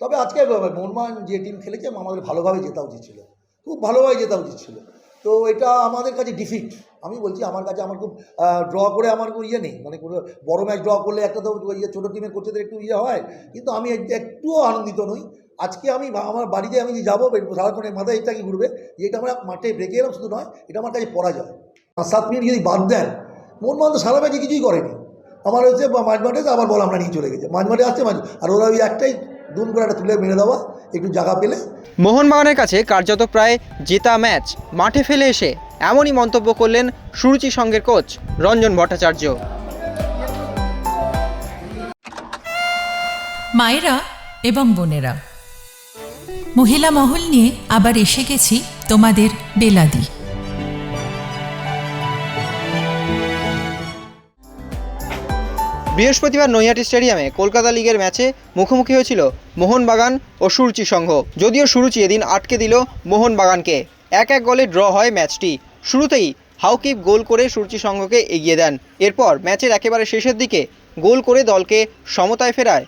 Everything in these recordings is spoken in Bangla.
তবে আজকে মোহনবাগান যে টিম খেলেছে, আমাদের ভালোভাবে জেতা উচিত ছিল। খুব ভালোভাবে জেতা উচিত ছিল। তো এটা আমাদের কাছে ডিফিট আমি বলছি, আমার কাছে আমার খুব ড্র করে আমার কোনো ইয়ে নেই। মানে কোনো বড় ম্যাচ ড্র করলে একটা তো ইয়ে ছোটো টিমের কোচেদের একটু ইয়ে হয়। কিন্তু আমি একটুও আনন্দিত নই। আজকে আমি আমার বাড়িতে আমি যে যাব সারাক্ষণের মাথায় এটা কি ঘুরবে? যে এটা আমরা মাঠে ব্রেকে এলাম শুধু নয়, এটা আমার কাছে পরাজয়। পাঁচ, সাত মিনিট যদি বাদ দেন মোহনবাগান তো সারা ম্যাচে কিছুই করেনি। আমার হচ্ছে, মাঝ মাঠে আবার বল আমরা নিয়ে চলে গেছে। মাঝ মাঠে আসছে, মাঝ, আর ওরা ওই একটাই দুম করে একটা তুলে মেরে দেওয়া একটু জায়গা পেলে। মোহনবাগানের কাছে কার্যত প্রায় জেতা ম্যাচ মাঠে ফেলে এসে এমনই মন্তব্য করলেন সুরুচি সঙ্গের কোচ রঞ্জন ভট্টাচার্য। মায়েরা এবং বোনেরা মহিলা মহল নিয়ে আবার এসে গেছি তোমাদের বেলাদি। বৃহস্পতিবার নৈহাটি স্টেডিয়ামে কলকাতা লিগের ম্যাচে মুখোমুখি হয়েছিল মোহনবাগান ও সুরুচি সংঘ। যদিও সুরুচি এদিন আটকে দিল মোহনবাগানকে। এক এক গোলে ড্র হয় ম্যাচটি। শুরুতেই হাউকিপ গোল করে সুরুচি সংঘকে এগিয়ে দেন। এরপর ম্যাচের একেবারে শেষের দিকে গোল করে দলকে সমতায় ফেরায়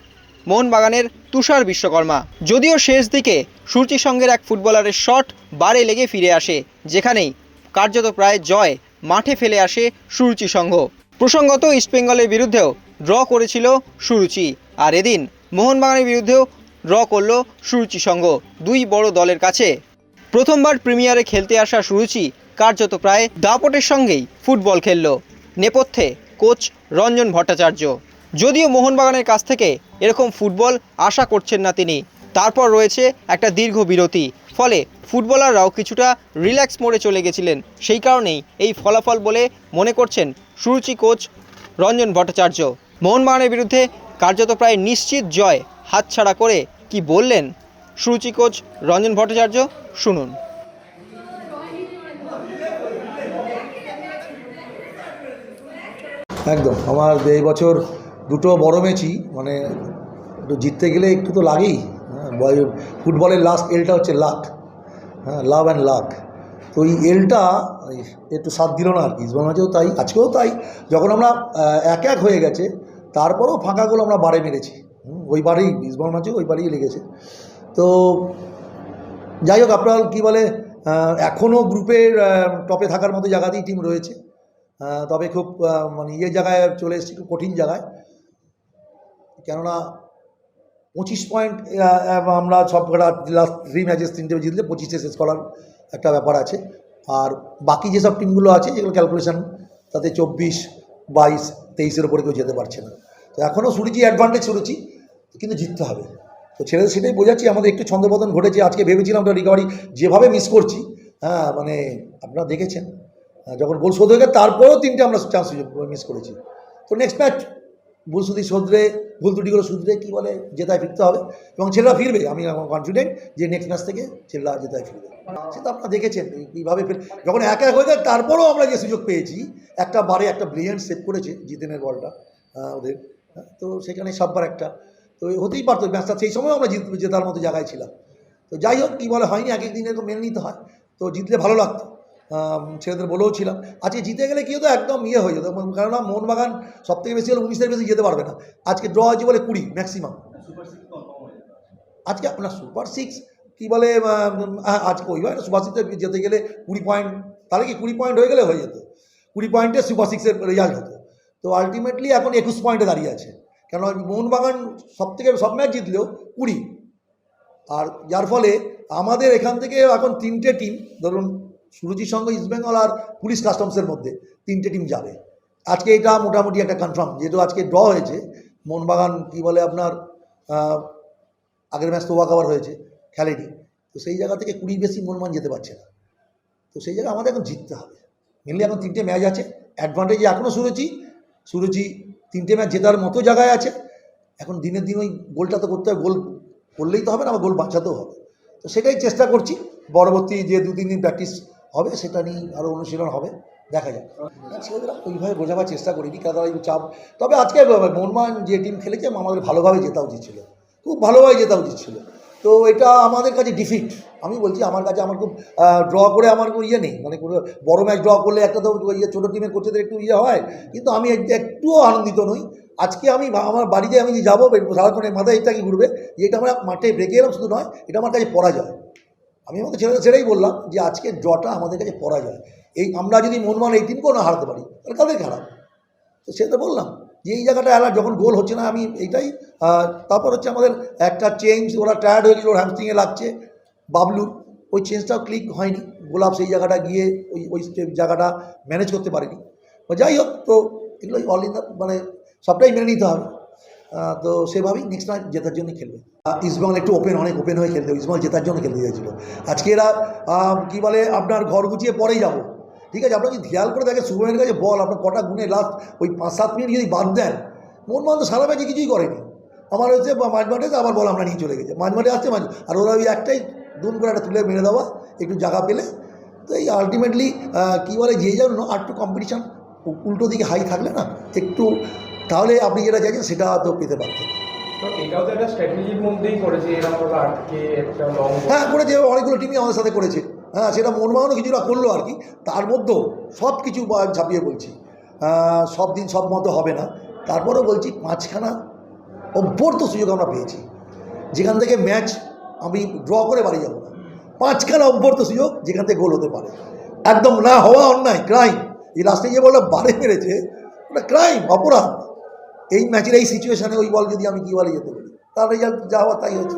মোহনবাগানের তুষার বিশ্বকর্মা। যদিও শেষ দিকে সুরচি সঙ্গের এক ফুটবলারের শট বারে লেগে ফিরে আসে, যেখানেই কার্যত প্রায় জয় মাঠে ফেলে আসে সুরুচি সংঘ। প্রসঙ্গত ইস্টবেঙ্গলের বিরুদ্ধেও ড্র করেছিল সুরুচি। আর এদিন মোহনবাগানের বিরুদ্ধেও ড্র করল সুরুচি সংঘ, দুই বড় দলের কাছে। প্রথমবার প্রিমিয়ারে খেলতে আসা সুরুচি কার্যত প্রায় দাপটের সঙ্গেই ফুটবল খেলল। নেপথ্যে কোচ রঞ্জন ভট্টাচার্য। যদিও মোহনবাগানের কাছ থেকে এরকম ফুটবল আশা করছেন না তিনি, তারপর রয়েছে একটা দীর্ঘ বিরতি। ফলে ফুটবলাররাও কিছুটা রিল্যাক্স মোডে চলে গেছিলেন। সেই কারণেই এই ফলাফল বলে মনে করছেন সুরুচি কোচ রঞ্জন ভট্টাচার্য। মোহনবাগানের বিরুদ্ধে কার্যত প্রায় নিশ্চিত জয় হাতছাড়া করে কি বললেন সুরুচি কোচ রঞ্জন ভট্টাচার্য, শুনুন। একদম, আমার এই বছর দুটো বড় ম্যাচই মানে একটু জিততে গেলে একটু তো লাগেই হ্যাঁ ফুটবলের লাস্ট এলটা হচ্ছে লাক হ্যাঁ লাভ অ্যান্ড লাক তো এই এলটা একটু সাথ দিল না আর কি মাঝেও তাই, আজকেও তাই। যখন আমরা এক এক হয়ে গেছে তারপরেও ফাঁকাগুলো আমরা বারে মেরেছি। ওই বারেই ইসবান মাঝেও ওই বারেই লেগেছে। তো যাই হোক, আপনার কী বলে এখনও গ্রুপের টপে থাকার মতো জায়গাতেই টিম রয়েছে। তবে খুব মানে ইয়ে জায়গায় চলে এসেছি, খুব কঠিন জায়গায়। কেননা পঁচিশ পয়েন্ট আমরা সব কটা লাস্ট থ্রি ম্যাচেস তিনটে জিতলে পঁচিশে শেষ করার একটা ব্যাপার আছে। আর বাকি যেসব টিমগুলো আছে, যেগুলো ক্যালকুলেশন তাতে চব্বিশ, বাইশ তেইশের ওপরে কেউ যেতে পারছে না। তো এখনও শুনেছি অ্যাডভান্টেজ শুনেছি, কিন্তু জিততে হবে। তো ছেলেদের সেটাই বোঝাচ্ছি, আমাদের একটু ছন্দপতন ঘটেছে, আজকে ভেবেছিলাম ওটা রিকভারি যেভাবে মিস করছি হ্যাঁ মানে আপনারা দেখেছেন। যখন গোল শোধ হয়ে গেছে, তারপরেও তিনটে আমরা চান্স মিস করেছি। তো নেক্সট ম্যাচ ভুল শুধু শুধরে ভুল ত্রুটিগুলো শুধরে কী বলে? জেতায় ফিরতে হবে। এবং ছেলেরা ফিরবে আমি আমার কনফিডেন্ট যে নেক্সট ম্যাচ থেকে ছেলেরা জেতায় ফিরবে। সেটা আপনারা দেখেছেন কীভাবে যখন এক এক হয়ে গেছে তারপরেও আমরা যে সুযোগ পেয়েছি একটা বারে একটা ব্রিলিয়েন্ট সেভ করেছে জিতেনের বলটা ওদের হ্যাঁ, তো সেখানে সববার একটা। তো হতেই পারতো ম্যাচটা সেই সময় আমরা জিত জেতার মতো জায়গায় ছিলাম। তো যাই হোক কী বলে হয়নি এক এক দিনে তো মেনে নিতে হয়। তো জিতলে ভালো লাগতো। ছেলেদের বলেও ছিলাম, আজকে জিতে গেলে কি হতো? একদম ইয়ে হয়ে যেত। কেননা মোহনবাগান সব থেকে বেশি হলে উনিশের বেশি যেতে পারবে না। আজকে ড্র হয়েছে বলে কুড়ি ম্যাক্সিমাম আজকে আপনার সুপার সিক্স কী বলে আজকে ওই হয় না সুপার সিক্সে যেতে গেলে কুড়ি পয়েন্ট তাহলে কি কুড়ি পয়েন্ট হয়ে গেলে হয়ে যেত। কুড়ি পয়েন্টে সুপার সিক্সের রেজাল্ট হতো। তো আলটিমেটলি এখন একুশ পয়েন্টে দাঁড়িয়ে আছে। কেন মোহনবাগান সব থেকে সব ম্যাচ জিতলেও কুড়ি। আর যার ফলে আমাদের এখান থেকে এখন তিনটে টিম ধরুন সুরজির সঙ্গে ইস্টবেঙ্গল আর পুলিশ কাস্টমসের মধ্যে তিনটে টিম যাবে। আজকে এটা মোটামুটি একটা কনফার্ম যেহেতু আজকে ড্র হয়েছে, মোহনবাগান কি বলে আপনার আগের ম্যাচ তো ওয়াক হয়েছে, খেলেনি। তো সেই জায়গা থেকে কুড়ি বেশি মোহনবাগান যেতে পারছে না। তো সেই জায়গায় আমাদের এখন জিততে হবে। মেনলি এখন তিনটে ম্যাচ আছে। অ্যাডভান্টেজ এখনও সুরুচি। সুরুচি তিনটে ম্যাচ জেতার মতো জায়গায় আছে। এখন দিনের দিন ওই গোলটা তো করতে হবে গোল করলেই তো হবে না, আবার গোল বাঁচাতেও হবে। তো সেটাই চেষ্টা করছি। পরবর্তী যে দু তিন দিন প্র্যাকটিস হবে, সেটা নিয়ে আরও অনুশীলন হবে, দেখা যাক। ছেলেদের ওইভাবে বোঝাবার চেষ্টা করিনি কারণ তারা চাপ। তবে আজকে মোহনবাগান যে টিম খেলেছে আমাদের ভালোভাবে জেতা উচিত ছিল। খুব ভালোভাবে জেতা উচিত ছিল। তো এটা আমাদের কাছে ডিফিট আমি বলছি, আমার কাছে আমার খুব ড্র করে আমার কোনো ইয়ে নেই। মানে কোনো বড় ম্যাচ ড্র করলে একটা তো ইয়ে ছোটো টিমের কোচেদের একটু ইয়ে হয়। কিন্তু আমি একটুও আনন্দিত নই। আজকে আমি আমার বাড়িতে আমি যে যাব, সারাক্ষণ এই মাথায় এটা কি ঘুরবে? যে এটা আমরা মাঠে ব্রেকে এলাম, শুধু নয়, এটা আমার কাছে পরাজয়। আমি আমাদের ছেলেদের সেটাই বললাম যে আজকে ড্রটা আমাদের কাছে পরাজয়। এই আমরা যদি মনমান এই টিমকেও না হারাতে পারি, তাহলে কাদের খারাপ তো সেটা বললাম যে এই জায়গাটা এলা যখন গোল হচ্ছে না, আমি এইটাই তারপর হচ্ছে আমাদের একটা চেঞ্জ ওরা টায়ার্ড হয়ে গেছে ওর হ্যামস্ট্রিংয়ে লাগছে বাবলুর ওই চেঞ্জটাও ক্লিক হয়নি, গোলাপ সেই জায়গাটা গিয়ে ওই ওই জায়গাটা ম্যানেজ করতে পারেনি। যাই হোক, তো এগুলো অল ইন মানে সবটাই মেনে নিতে হবে। তো সেভাবেই নেক্সট ম্যাচ জেতার জন্য খেলবে। ইস্টবেঙ্গল একটু ওপেন অনেক ওপেন হয়ে খেলতে। ইস্টবেঙ্গল জেতার জন্য খেলতে চাইছিল। আজকে এরা কী বলে, আপনার ঘর গুছিয়ে পরেই যাব। ঠিক আছে, আপনার যদি খেয়াল করে দেখেন সুবর্ণের কাছে বল, আপনার কটা গুনে লাস্ট ওই পাঁচ, সাত মিনিট যদি বাদ দেন মোহনবাগান তো সারা ম্যাচে কিছুই করেনি। আমার হচ্ছে বা- মাঝ মাঠে তো আবার বল আমরা নিয়ে চলে গেছে। মাঝ মাঠে আসছে, মাঝ আর ওরা ওই একটাই দুম করে একটা তুলে মেরে দেওয়া, একটু জায়গা পেলে। তো এই আলটিমেটলি কী বলে, যে জন্য আর একটু কম্পিটিশান উল্টো দিকে হাই থাকলে না, একটু তাহলে আপনি যেটা চাইছেন সেটা তো পেতে পারতেন। হ্যাঁ করেছে অনেকগুলো টিমই আমাদের সাথে করেছে। হ্যাঁ সেটা মোহনবাগানও কিছুটা করল আর কি। তার মধ্যেও সব কিছু ঝাঁপিয়ে বলছি সব দিন সব মতো হবে না। তারপরেও বলছি পাঁচখানা অভ্যর্থ সুযোগ আমরা পেয়েছি। যেখান থেকে ম্যাচ আমি ড্র করে বাড়ি যাব না। পাঁচখানা অভ্যর্থ সুযোগ যেখান থেকে গোল হতে পারে। একদম না হওয়া অন্যায় ক্রাইম এই লাস্টে গিয়ে বলল বারে মেরেছে ওটা ক্রাইম অপরাধ। এই ম্যাচের এই সিচুয়েশানে ওই বল যদি আমি কী বলে যেতে পারি তার রেজাল্ট যা হওয়ার তাই হচ্ছে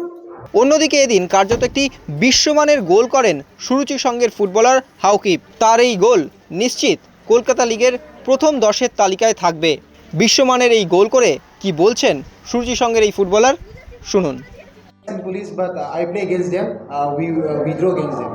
অন্যদিকে এদিন কার্যত একটি বিশ্বমানের গোল করেন সুরুচি সঙ্গের ফুটবলার হাউকিপ তার এই গোল নিশ্চিত কলকাতা লিগের প্রথম দশের তালিকায় থাকবে বিশ্বমানের এই গোল করে কি বলছেন সুরুচি সঙ্গের এই ফুটবলার শুনুন in police but uh, I play against them uh, we uh, we draw against them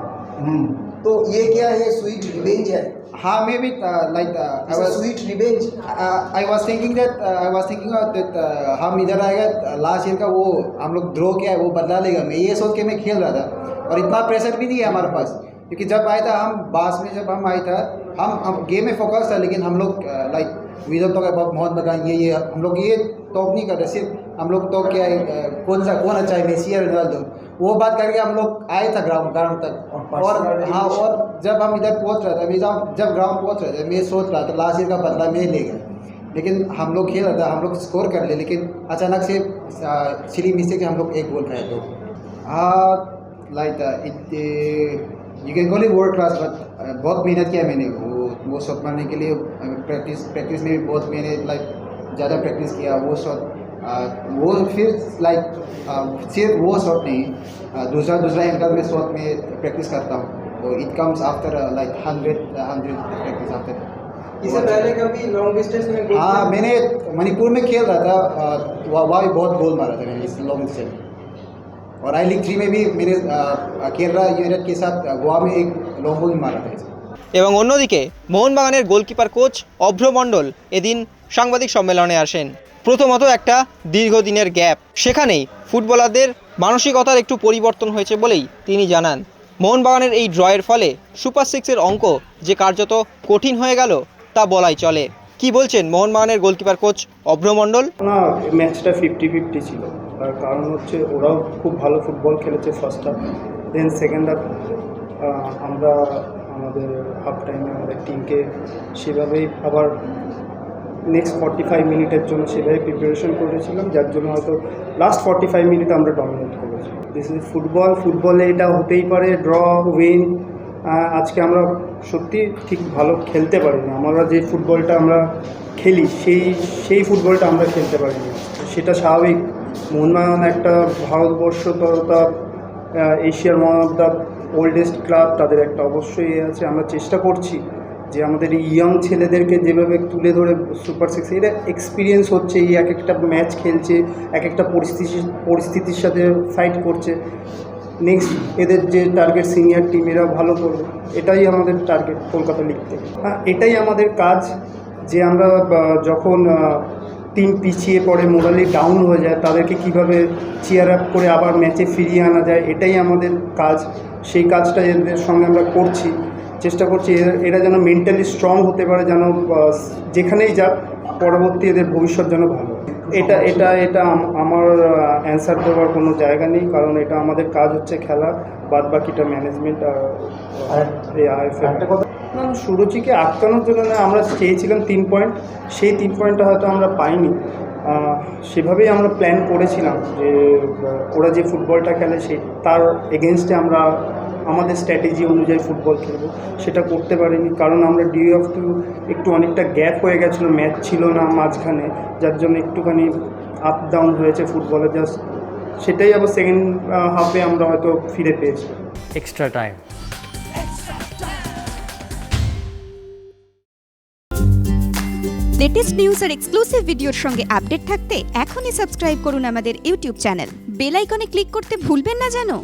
तो ये क्या है स्वीट रिवेंज है हाँ maybe uh, like uh, I was sweet revenge uh, I was thinking that uh, I was thinking of that uh, हम इधर आएगा लास्ट ईयर का वो हम लोग ड्रॉ किया है वो बदला लेगा। मैं ये सोच के मैं खेल रहा था। और इतना प्रेशर भी नहीं है हमारे पास। क्योंकि जब आया था हम बास में जब हम आए था हम हम गेम में फोकस था लेकिन हम लोग लाइक विजय तो बहुत लगान ये ये हम लोग ये टॉप नहीं कर रहे सिर्फ़ हम लोग तो क्या है कौन सा कौन अच्छा है मेसी या रोनाल्डो वो बात करके हम लोग आए था ग्राउंड ग्राउंड तक। और हाँ और जब हम इधर पहुँच रहे थे मैं जब जब ग्राउंड पहुँच रहे थे मैं सोच रहा था लास्ट ईयर का बदला मैं ले गया। लेकिन हम लोग खेल रहा था हम लोग स्कोर कर लिए लेकिन अचानक से सिली मिस्टेक से हम लोग एक गोल खाए तो हाँ like it you can call it world class but बहुत मेहनत किया मैंने। वो वो शॉट मारने के लिए प्रैक्टिस प्रैक्टिस में भी बहुत मैंने लाइक ज़्यादा प्रैक्टिस किया वो शॉट वो फिर लाइक सिर्फ वो शॉट नहीं अ, दूसरा दूसरा एंगल में शॉट में प्रैक्टिस करता हूँ तो it comes after like hundred hundred practice after इससे पहले कभी लॉन्ग डिस्टेंस में गोल हाँ मैंने मणिपुर में खेल रहा था अ, वहाँ वहाँ भी बहुत गोल मारा था मैंने इस लॉन्ग डिस्टेंस और आई लीग थ्री में भी मैंने अ, केरला यूनाइटेड के साथ अ, गोवा में एक लॉन्ग गोल मारा था ऐसे। এবং অন্যদিকে মোহনবাগানের গোলকিপার কোচ অভ্র মণ্ডল এদিন সাংবাদিক সম্মেলনে আসেন প্রথমত একটা দীর্ঘদিনের গ্যাপ। সেখানেই ফুটবলারদের মানসিকতার একটু পরিবর্তন হয়েছে বলেই তিনি জানান। মোহনবাগানের এই ড্রয়ের ফলে সুপার সিক্সের অঙ্ক যে কার্যত কঠিন হয়ে গেল, তা বলাই চলে। কি বলছেন মোহনবাগানের গোলকিপার কোচ অভ্র মণ্ডল? না, ম্যাচটা ফিফটি ফিফটি ছিল। তার কারণ হচ্ছে ওরাও খুব ভালো ফুটবল খেলেছে first half then second half আমরা আমাদের হাফ টাইমে আমাদের টিমকে সেভাবেই আবার নেক্সট ফর্টি ফাইভ মিনিটের জন্য সেভাবে প্রিপারেশন করেছিলাম, যার জন্য হয়তো লাস্ট ফর্টি ফাইভ মিনিট আমরা ডমিনেট করেছি। দিস ইজ ফুটবল ফুটবলে এটা হতেই পারে ড্র উইন আজকে আমরা সত্যি ঠিক ভালো খেলতে পারিনি। আমরা যে ফুটবলটা আমরা খেলি, সেই সেই ফুটবলটা আমরা খেলতে পারিনি। সেটা স্বাভাবিক। মোহনবাগান একটা ভারতবর্ষ তথা এশিয়ার one of the oldest club তাদের একটা অবশ্যই আছে। আমরা চেষ্টা করছি। যে আমাদের ইয়ং ছেলেদেরকে যেভাবে তুলে ধরে সুপার সিক্স এটা এক্সপিরিয়েন্স হচ্ছে, এই এক একটা ম্যাচ খেলছে, এক একটা পরিস্থিতি, পরিস্থিতির সাথে ফাইট করছে। নেক্সট এদের যে টার্গেট সিনিয়র টিম এরা ভালো করবে। এটাই আমাদের টার্গেট কলকাতা লিগ থেকে। এটাই আমাদের কাজ যে আমরা যখন টিম পিছিয়ে পড়ে মোরালি ডাউন হয়ে যায়, তাদেরকে কীভাবে চেয়ার আপ করে আবার ম্যাচে ফিরিয়ে আনা যায়, এটাই আমাদের কাজ সেই কাজটা এদের সঙ্গে আমরা করছি, চেষ্টা করছি এরা- যেন মেন্টালি স্ট্রং হতে পারে, যেন যেখানেই যাক, পরবর্তী এদের ভবিষ্যৎ যেন ভালো। এটা এটা এটা আমার অ্যান্সার দেওয়ার কোনো জায়গা নেই কারণ এটা আমাদের কাজ হচ্ছে খেলা বাদ বাকিটা ম্যানেজমেন্ট আর এই আইএফএ সুরুচিকে আটকানোর জন্য না আমরা চেয়েছিলাম তিন পয়েন্ট সেই তিন পয়েন্টটা হয়তো আমরা পাইনি। সেভাবেই আমরা প্ল্যান করেছিলাম যে ওরা যে ফুটবলটা খেলে সেই তার এগেনস্টে আমরা আমাদের স্ট্র্যাটেজি অনুযায়ী ফুটবল খেলব। সেটা করতে পারিনি কারণ আমরা ডিউ অফ টু একটু অনেকটা গ্যাপ হয়ে গেছিল ম্যাচ ছিল না মাঝখানে যার জন্য একটুখানি আপ ডাউন হয়েছে ফুটবলে জাস্ট সেটাই আবার সেকেন্ড হাফে আমরা হয়তো ফিরে পেয়েছি। এক্সট্রা টাইম লেটেস্ট নিউজ আর এক্সক্লুসিভ ভিডিওর সঙ্গে আপডেট থাকতে এখনই সাবস্ক্রাইব করুন আমাদের ইউটিউব চ্যানেল বেল আইকনে ক্লিক করতে ভুলবেন না জানো